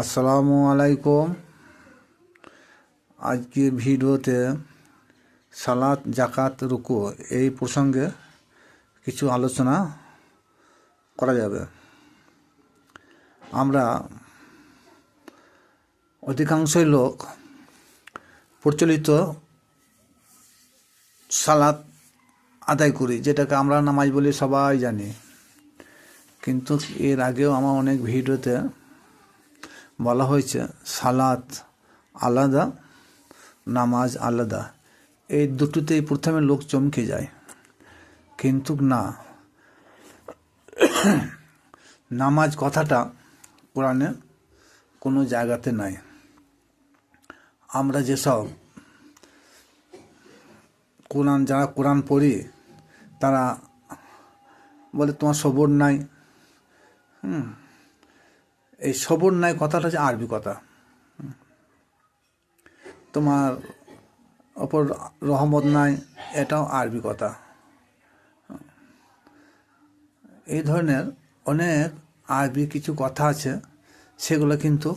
আসসালামু আলাইকুম। আজকের ভিডিওতে সালাত জাকাত রুকু এই প্রসঙ্গে কিছু আলোচনা করা যাবে। আমরা অধিকাংশই লোক প্রচলিত সালাত আদায় করি, যেটাকে আমরা নামাজ বলি সবাই জানি। কিন্তু এর আগেও আমার অনেক ভিডিওতে বলা হয়েছে, সালাত আলাদা, নামাজ আলাদা। এই দুটোতেই প্রথমে লোক চমকে যায়। কিন্তু না, নামাজ কথাটা কোরআনে কোনো জায়গাতে নাই। আমরা যেসব কোরআন, যারা কোরআন পড়ি, তারা বলে, তোমার সবর নাই। হুম। এই সবর নাই কথাটা হচ্ছে আরবি কথা। তোমার অপর রহমত নাই, এটাও আরবি কথা। এই ধরনের অনেক আরবি কিছু কথা আছে, সেগুলো কিন্তু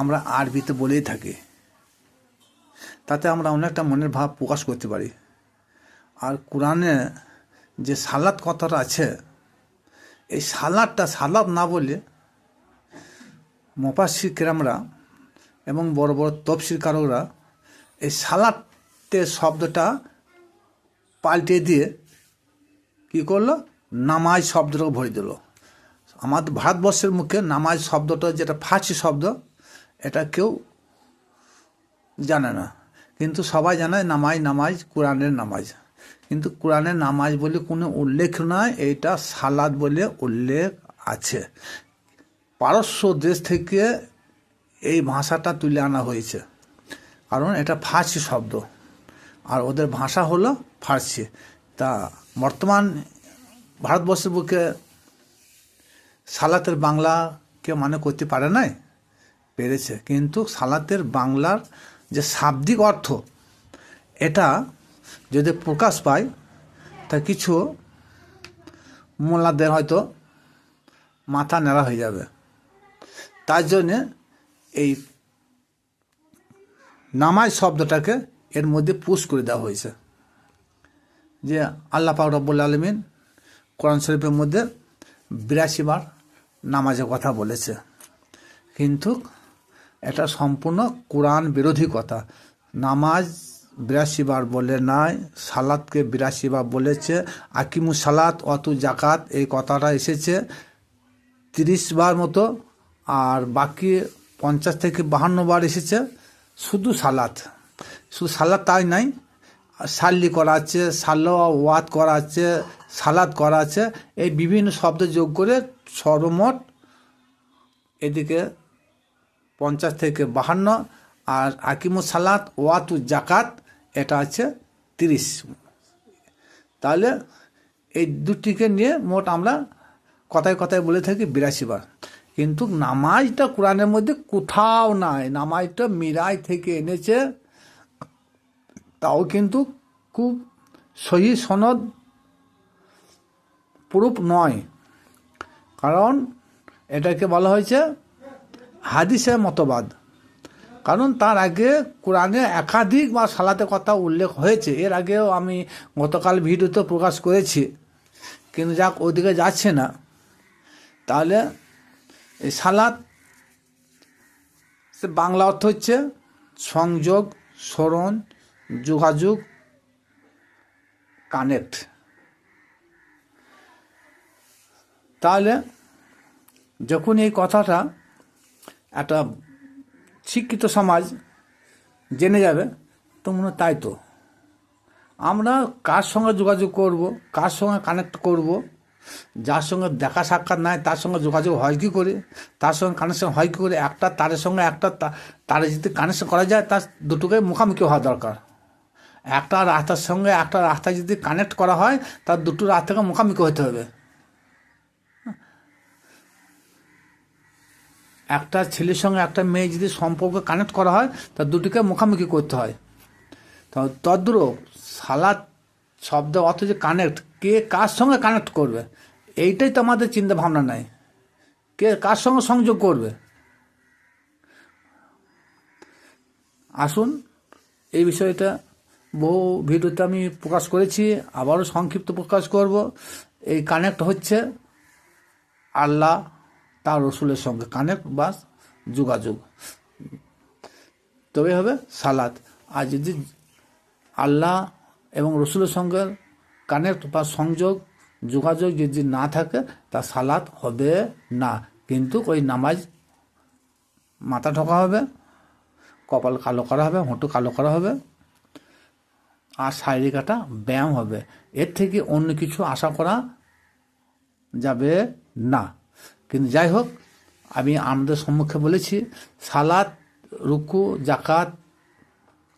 আমরা আরবিতে বলেই থাকি। তাতে আমরা অনেকটা মনের ভাব প্রকাশ করতে পারি। আর কোরআনে যে সালাদ কথাটা আছে, এই সালাদটা সালাদ না বলে মোপাসির কেরামরা এবং বড় বড় তফসির কারকরা এই সালাতের শব্দটা পাল্টে দিয়ে কি করল? নামাজ শব্দটাকে ভরে দিল। আমাদের ভারতবর্ষের মুখে নামাজ শব্দটা যেটা ফার্সি শব্দ, এটা কেউ জানে না। কিন্তু সবাই জানে নামাজ নামাজ, কোরআনের নামাজ। কিন্তু কোরআনের নামাজ বলে কোনো উল্লেখ নয় এইটা সালাদ বলে উল্লেখ আছে। পারস্য দেশ থেকে এই ভাষাটা তুলে আনা হয়েছে। কারণ এটা ফার্সি শব্দ। আর ওদের ভাষা হলো ফার্সি। তা বর্তমান ভারতবর্ষের বুকে সালাতের বাংলা কেউ মানে করতে পারে নাই? পেরেছে। কিন্তু সালাতের বাংলার যে শাব্দিক অর্থ, এটা যদি প্রকাশ পায়, তা কিছু মোল্লাদের হয়তো মাথা নেড়া হয়ে যাবে। তার জন্যে এই নামাজ শব্দটাকে এর মধ্যে পুশ করে দেওয়া হয়েছে। যে আল্লাহ পাক রব্বুল আলমিন কোরআন শরীফের মধ্যে বিরাশি বার নামাজের কথা বলেছে। কিন্তু এটা সম্পূর্ণ কোরআন বিরোধী কথা। নামাজ বিরাশি বার বলে নাই সালাদকে বিরাশি বার বলেছে আকিমু সালাত অত জাকাত এই কথাটা এসেছে। তিরিশ বার মতো আর বাকি পঞ্চাশ থেকে বাহান্ন বার এসেছে শুধু সালাদ। শুধু সালাদ তাই নাই সাল্লি করা আছে সাল্লা ওয়াত করা আছে, সালাদ করা আছে, এই বিভিন্ন শব্দ যোগ করে সর্বমোট এদিকে পঞ্চাশ থেকে বাহান্ন, আর আকিমু সালাত ওয়াতু জাকাত এটা আছে তিরিশ। তাহলে এই দুটিকে নিয়ে মোট আমরা কথায় কথায় বলে থাকি বিরাশি বার। কিন্তু নামাজটা কোরআনের মধ্যে কোথাও নাই। নামাজটা মিরাই থেকে এনেছে। তাও কিন্তু খুব সহি সনদ প্রুফ নয়। কারণ এটাকে বলা হয়েছে হাদিসের মতবাদ। কারণ তার আগে কোরআনে একাধিক বা সালাতে কথা উল্লেখ হয়েছে। এর আগেও আমি গতকাল ভিডিওতে প্রকাশ করেছি। কিন্তু যাক, ওদিকে যাচ্ছে না। তাহলে এই সালাত সে বাংলা অর্থ হচ্ছে সংযোগ, স্মরণ, যোগাযোগ, কানেক্ট। তাহলে যখন এই কথাটা একটা শিক্ষিত সমাজ জেনে যাবে, তো মনে তাই তো। আমরা কার সঙ্গে যোগাযোগ করব, কার সঙ্গে কানেক্ট করব যার সঙ্গে দেখা সাক্ষাৎ নাই, তার সঙ্গে যোগাযোগ হয় কী করে? তার সঙ্গে কানেকশন হয় কী করে? একটা তারের সঙ্গে একটা তারে যদি কানেকশন করা যায়, তার দুটোকে মুখামুখি হওয়া দরকার। একটা রাস্তার সঙ্গে একটা রাস্তায় যদি কানেক্ট করা হয়, তার দুটো রাস্তাকে মুখামুখি হতে হবে। একটা ছেলের সঙ্গে একটা মেয়ে যদি সম্পর্ক কানেক্ট করা হয়, তার দুটিকে মুখামুখি করতে হয়। তদ্রূপ সালাদ শব্দ অর্থ যে কানেক্ট কে কার সঙ্গে কানেক্ট করবে? এইটাই তো আমাদের চিন্তা ভাবনা নাই। কে কার সঙ্গে সংযোগ করবে? আসুন, এই বিষয়টা বহু ভিডিওতে আমি প্রকাশ করেছি, আবারও সংক্ষিপ্ত প্রকাশ করব। এই কানেক্ট হচ্ছে আল্লাহ তার রসুলের সঙ্গে। কানেক্ট বা যোগাযোগ। তবে হবে সালাদ আর যদি আল্লাহ এবং রসুলের সঙ্গে কানেক্ট বা সংযোগ, যোগাযোগ যদি না থাকে, তা সালাত হবে না। কিন্তু ওই নামাজ মাথা ঠকা হবে, কপাল কালো করা হবে হোঁটু কালো করা হবে, আর শারীরিক একটা ব্যায়াম হবে। এর থেকে অন্য কিছু আশা করা যাবে না। কিন্তু যাই হোক, আমি আমাদের সম্মুখে বলেছি, সালাত, রুকু জাকাত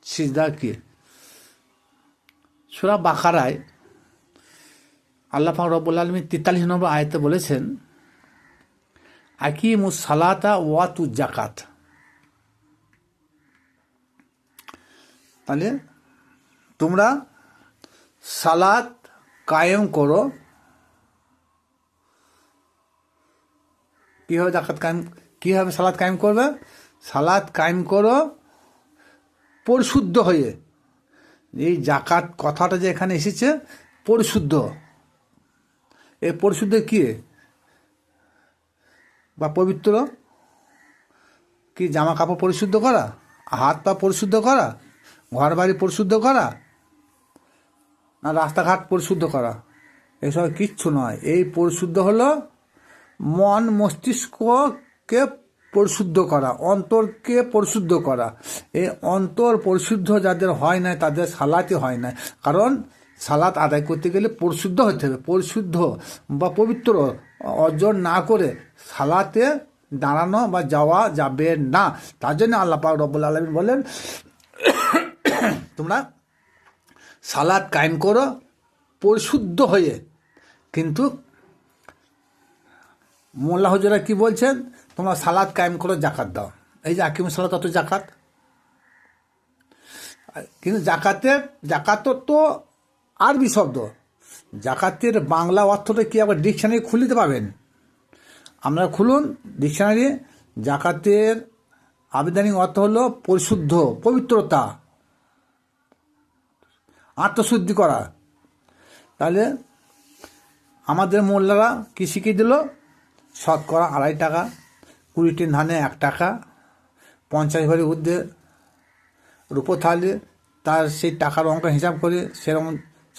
সিজদা কি? সুরা বাকারায় আল্লাহ রব্বুল আলমী তেতাল্লিশ নম্বর আয়তে বলেছেন আকি মুসালাতা ওয়াতু জাকাত তাহলে তোমরা সালাত কায়েম করো। কীভাবে জাকাত কায়েম, কীভাবে সালাদ কায়েম করবে? সালাদ কায়েম করো পরিশুদ্ধ হয়ে। এই জাকাত কথাটা যে এখানে এসেছে, পরিশুদ্ধ। এই পরিশুদ্ধ কি? বা পবিত্র? কি জামা কাপড় পরিশুদ্ধ করা? হাত পা পরিশুদ্ধ করা? ঘর বাড়ি পরিশুদ্ধ করা? না রাস্তাঘাট পরিশুদ্ধ করা? এসব কিচ্ছু নয়। এই পরিশুদ্ধ হলো মন মস্তিষ্ককে পরিশুদ্ধ করা, অন্তরকে পরিশুদ্ধ করা। এই অন্তর পরিশুদ্ধ যাদের হয় না তাদের সালাতে হয় না কারণ সালাত আদায় করতে গেলে পরিশুদ্ধ হতে হবে, পরিশুদ্ধ বা পবিত্র অর্জন না করে সালাতে দাঁড়ানো বা যাওয়া যাবে না। তার জন্য আল্লাহ পাক রব্বুল আলমিন বলেন, তোমরা সালাদ কায়েম করো পরিশুদ্ধ হয়ে। কিন্তু মোল্লা হজরা কি বলছেন? তোমরা সালাদ কায়েম করো জাকাত দাও। এই যে আকিম সালাত অত জাকাত কিন্তু জাকাতে জাকাত তো আরবি শব্দ। জাকাতের বাংলা অর্থটা কি আবার ডিকশনারি খুলিতে পাবেন আপনারা খুলুন ডিকশনারি, জাকাতের আবেদনিক অর্থ হলো পরিশুদ্ধ, পবিত্রতা, আত্মশুদ্ধি করা। তাহলে আমাদের মোল্লারা কি শিখিয়ে দিল? শতকরা আড়াই টাকা কুড়িটি ধানে এক টাকা, পঞ্চাশ ভরি ঊর্ধ্বে রূপো থাকলে তার সেই টাকার অঙ্ক হিসাব করে সেরকম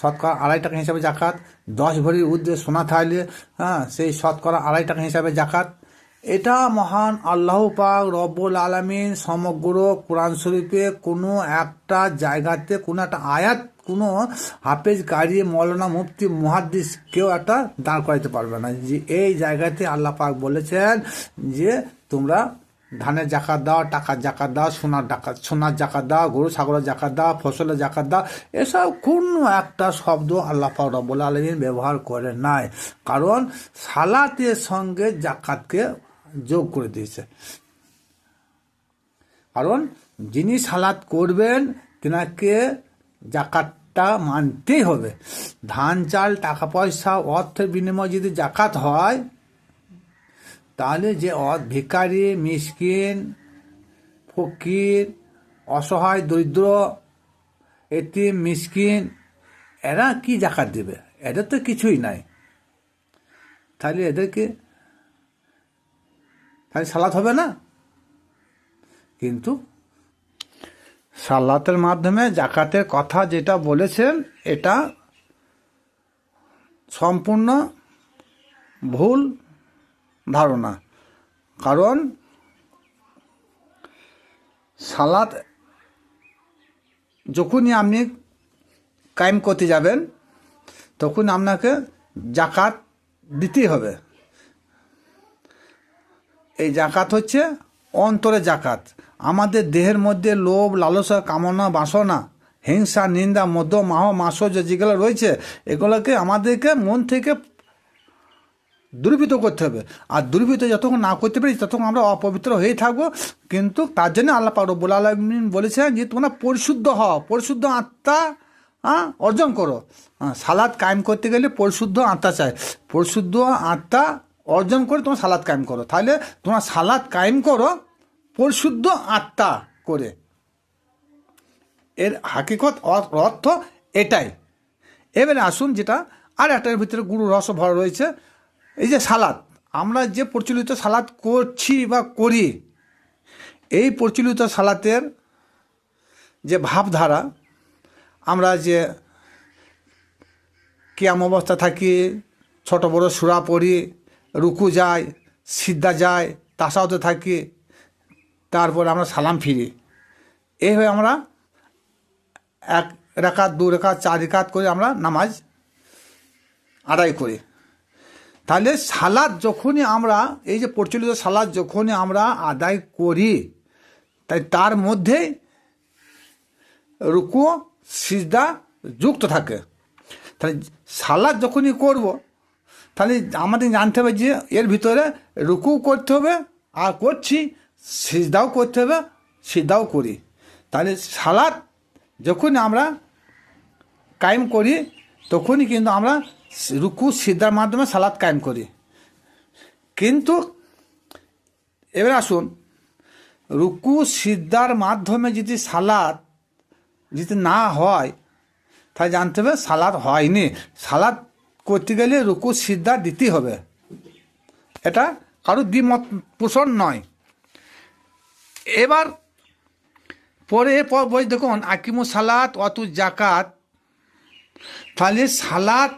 শতকরা আড়াই টাকা হিসাবে জাকাত, দশ ভরির ঊর্ধ্বে সোনা থাকলে হ্যাঁ সেই শতকরা আড়াই টাকা হিসাবে জাকাত। এটা মহান আল্লাহ পাক রব্বুল আলমিন সমগ্র কোরআন শরীফে কোনো একটা জায়গাতে, কোনো একটা আয়াত, কোনো হাফেজ কারি মৌলানা মুফতি মুহাদ্দিস কেউ একটা দাঁড় করাইতে পারবে না। যে এই জায়গাতে আল্লাহ পাক বলেছেন যে তোমরা ধানের জাকাত দাও, টাকার জাকাত দাও, সোনার ডাকাত সোনার জাকাত দাও গরু ছাগলের জাকাত দাও, ফসলের জাকাত দাও, এসব কোনো একটা শব্দ আল্লাহ পাক রব্বুল আলমিন ব্যবহার করে নাই। কারণ সালাতের সঙ্গে জাকাতকে যোগ করে দিয়েছে। কারণ যিনি সালাত করবেন, তেনাকে জাকাতটা মানতেই হবে। ধান, চাল, টাকা পয়সা, অর্থের বিনিময়ে যদি জাকাত হয় তাহলে যে ভিকারি মিসকিন, ফকির, অসহায়, দরিদ্র, এতিম, মিসকিন, এরা কি জাকাত দেবে? এদের তো কিছুই নাই। তাহলে এদেরকে তাহলে সালাত হবে না? কিন্তু সালাতের মাধ্যমে জাকাতের কথা যেটা বলেছেন, এটা সম্পূর্ণ ভুল। ধারণা। কারণ সালাত যখনই আপনি কায়েম করতে যাবেন, তখন আপনাকে জাকাত দিতেই হবে। এই জাকাত হচ্ছে অন্তরে জাকাত। আমাদের দেহের মধ্যে লোভ, লালসা, কামনা, বাসনা, হিংসা, নিন্দা মধ্য মাহ মাস যেগুলো রয়েছে, এগুলোকে আমাদেরকে মন থেকে দুর্বৃত করতে হবে। আর দুর্বৃত যতক্ষণ না করতে পারি ততক্ষণ আমরা অপবিত্র হয়ে থাকব। কিন্তু তার জন্য আল্লাহ রব্বুল আলমিন বলেছেন যে, তোমরা পরিশুদ্ধ হও, পরিশুদ্ধ আত্মা হ্যাঁ অর্জন করো। হ্যাঁ সালাদ কায়েম করতে গেলে পরিশুদ্ধ আত্মা চাই। পরিশুদ্ধ আত্মা অর্জন করে তোমার সালাদ কায়েম করো। তাহলে তোমার সালাদ কায়েম করো, পরিশুদ্ধ আত্মা করে। এর হাকিকত অর্থ এটাই। এবারে আসুন যেটা, আর একটার ভিতরে গুরু রস ভরা রয়েছে। এই যে সালাদ, আমরা যে প্রচলিত সালাদ করছি বা করি, এই প্রচলিত সালাতের যে ভাবধারা, আমরা যে কিয়াম অবস্থা থাকি, ছোট বড় সুরা পড়ি, রুকু যায় সিদ্ধা যায় তাসাওতে থাকি, তারপর আমরা সালাম ফিরি। এইভাবে আমরা এক রেখাত, দু রেখাত, চার রেখাত করে আমরা নামাজ আদায় করি। তাহলে সালাদ যখনই আমরা, এই যে প্রচলিত সালাদ যখনই আমরা আদায় করি, তাই তার মধ্যেই রুকু, সিজদা যুক্ত থাকে। তাহলে সালাদ যখনই করব, তাহলে আমাদের জানতে হবে যে এর ভিতরে রুকু করতে হবে, আর করছি, সিজদাও করতে হবে, সিজদাও করি। তাহলে সালাদ যখন আমরা কায়েম করি, তখনই কিন্তু আমরা রুকু সিদ্ধার মাধ্যমে সালাদ কায়েম করি। কিন্তু এবার আসুন, রুকু সিদ্ধার মাধ্যমে যদি সালাদ যদি না হয় তাই জানতে হবে সালাদ হয়নি। সালাদ করতে গেলে রুকু সিদ্ধা দিতেই হবে। এটা কারও দ্বিমত পোষণ নয়। এবার পরে এরপর বই দেখুন আকিমু সালাত অতু জাকাত তাহলে সালাত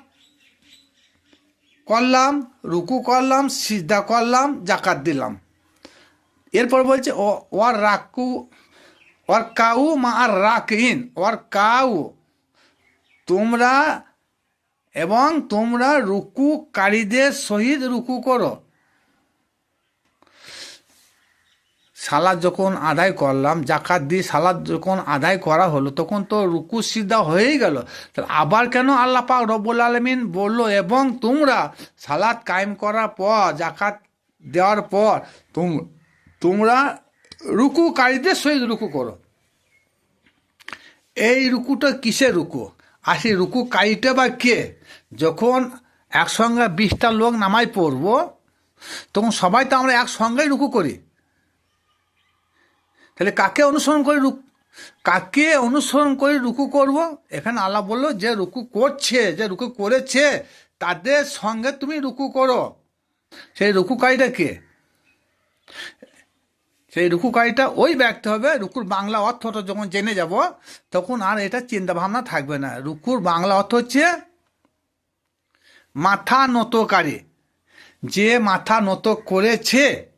করলাম, রুকু করলাম সিদ্ধা করলাম জাকাত দিলাম। এরপর বলছে ওয়ার রাকু, ওয়ার কাউ মা আর রাকিন, ওয়ার কাউ, তোমরা এবং তোমরা রুকুকারীদের সহিত রুকু করো। সালাদ যখন আদায় করলাম, জাকাত দিয়ে সালাদ যখন আদায় করা হলো, তখন তো রুকু সিদ্ধা হয়েই গেল। তাহলে আবার কেন আল্লাহ পাক রব্বুল আলমিন বলল, এবং তোমরা সালাদ কায়েম করার পর, জাকাত দেওয়ার পর, তোম, তোমরা রুকুকারীদের সহিত রুকু করো। এই রুকুটা কিসের রুকু? আর সেই রুকুকারীটা বা কে? যখন একসঙ্গে বিশটা লোক নামাই পড়ব, তখন সবাই তো আমরা একসঙ্গেই রুকু করি। তাহলে কাকে অনুসরণ করে রুক? কাকে অনুসরণ করে রুকু করব? এখানে আল্লাহ বলল, যে রুকু করছে, যে রুকু করেছে, তাদের সঙ্গে তুমি রুকু করো। সেই রুকুকারীটা কে? সেই রুকুকারীটা ওই ব্যক্তি হবে, রুকুর বাংলা অর্থটা যখন জেনে যাব, তখন আর এটা চিন্তা ভাবনা থাকবে না। রুকুর বাংলা অর্থ হচ্ছে মাথা নতকারী যে মাথা নত করেছে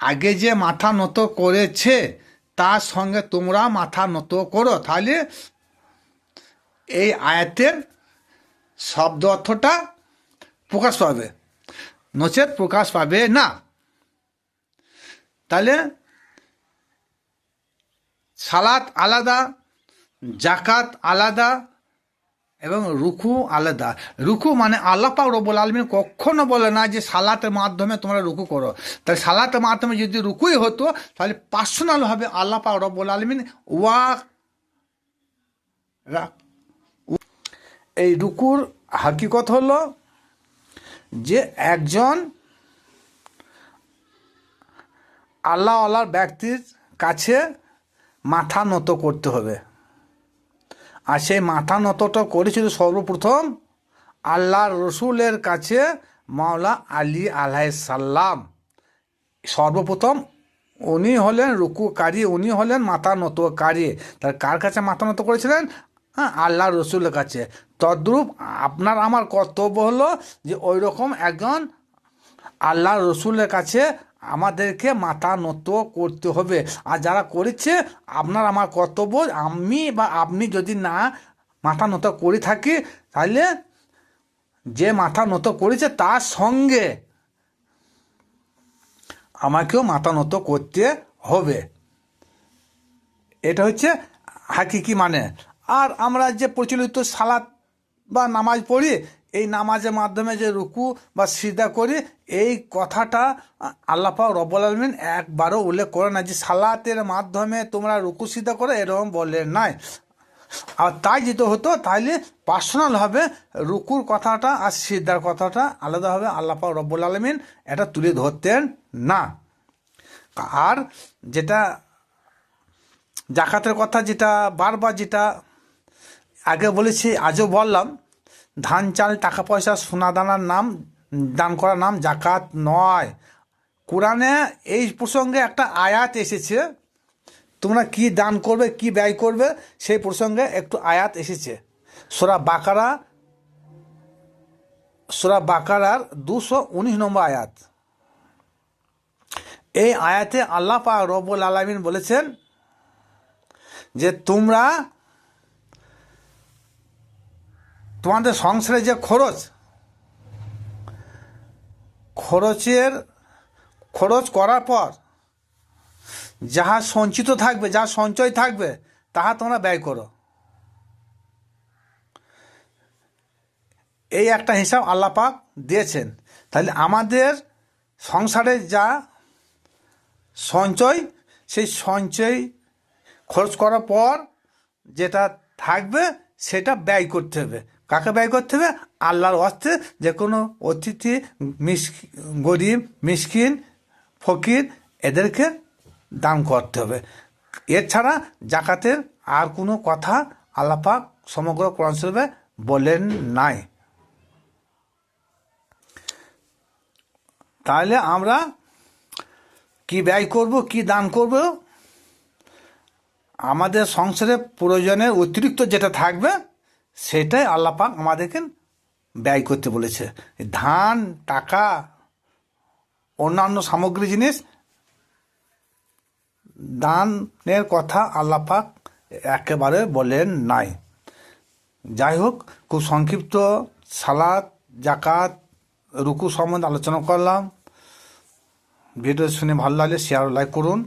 আগে যে মাথা নত করেছে, তার সঙ্গে তোমরা মাথা নত করো। তাহলে এই আয়াতের শব্দ অর্থটা প্রকাশ পাবে। নচেত প্রকাশ পাবে না। তাহলে সালাত আলাদা জাকাত আলাদা এবং রুকু আলাদা। রুকু মানে আল্লাহ পাক রব্বুল আলমিন কখনো বলে না যে সালাতের মাধ্যমে তোমরা রুকু করো। তাহলে সালাতের মাধ্যমে যদি রুকুই হতো, তাহলে পার্সোনালভাবে আল্লাহ পাক রব্বুল আলমিন ওয়া এই রুকুর হাকিকত হলো যে একজন আল্লাহ আল্লাহর ব্যক্তির কাছে মাথা নত করতে হবে। আর সেই মাথা নতটা করেছিল সর্বপ্রথম আল্লাহ রসুলের কাছে মাওলা আলী আলাইসাল্লাম সর্বপ্রথম উনি হলেন রুকুকারী, উনি হলেন মাথা নতকারী। তার কার কাছে মাথা নত করেছিলেন? হ্যাঁ আল্লাহ রসুলের কাছে। তদ্রূপ আপনার আমার কর্তব্য হলো যে ওই রকম একজন আল্লাহ রসুলের কাছে আমাদেরকে মাথা নত করতে হবে। আর যারা করেছে, আপনার আমার কর্তব্য, আমি বা আপনি যদি না মাথা নত করে থাকি, তাহলে যে মাথা নত করেছে তার সঙ্গে আমাকেও মাথা নত করতে হবে। এটা হচ্ছে হাকিকি মানে। আর আমরা যে প্রচলিত সালাত বা নামাজ পড়ি এই নামাজের মাধ্যমে যে রুকু বা সিদা করি, এই কথাটা আল্লাপা রব্বুল আলমিন একবারও উল্লেখ করে না যে সালাতের মাধ্যমে তোমরা রুকু সিদা করে, এরকম বলে নাই। আর তাই যেতে হতো তাহলে পার্সোনালভাবে রুকুর কথাটা আর সিদ্ধার কথাটা আলাদাভাবে আল্লাপা রব্বুল আলমিন এটা তুলে ধরতেন না। আর যেটা জাকাতের কথা যেটা বারবার যেটা আগে বলেছি, আজও বললাম ধান চাল, টাকা পয়সা, সোনা দানার নাম, দান করার নাম জাকাত নয়। কোরআনে এই প্রসঙ্গে একটা আয়াত এসেছে। তোমরা কি দান করবে, কি ব্যয় করবে, সেই প্রসঙ্গে একটু আয়াত এসেছে। সোরা বাকারা, সোরা বাকারার দুশো উনিশ নম্বর আয়াত। এই আয়াতে আল্লাহ পাক রব্বুল আলমিন বলেছেন যে তোমরা তোমাদের সংসারে যে খরচ, খরচের, খরচ করার পর যাহা সঞ্চিত থাকবে যা সঞ্চয় থাকবে, তাহা তোমরা ব্যয় করো। এই একটা হিসাব আল্লাহ পাক দিয়েছেন। তাহলে আমাদের সংসারে যা সঞ্চয়, সেই সঞ্চয় খরচ করার পর যেটা থাকবে, সেটা ব্যয় করতে হবে। কাকে ব্যয় করতে হবে? আল্লাহর অস্তে যে কোনো অতিথি, মিস, গরিব, মিসকিন, ফকির, এদেরকে দান করতে হবে। এছাড়া জাকাতের আর কোনো কথা আল্লাপাক সমগ্র কোরআন শরীফে বলেন নাই। তাহলে আমরা কি ব্যয় করব, কি দান করব? আমাদের সংসারে প্রয়োজনের অতিরিক্ত যেটা থাকবে সেটাই আল্লাপাক আমাদেরকে ব্যয় করতে বলেছে। ধান, টাকা, অন্যান্য সামগ্রী জিনিস, দানের কথা আল্লাপাক একেবারে বলেন নাই। যাই হোক, খুব সংক্ষিপ্ত সালাদ, জাকাত, রুকু সম্বন্ধে আলোচনা করলাম। ভিডিও শুনে ভালো লাগলে শেয়ার লাইক করুন।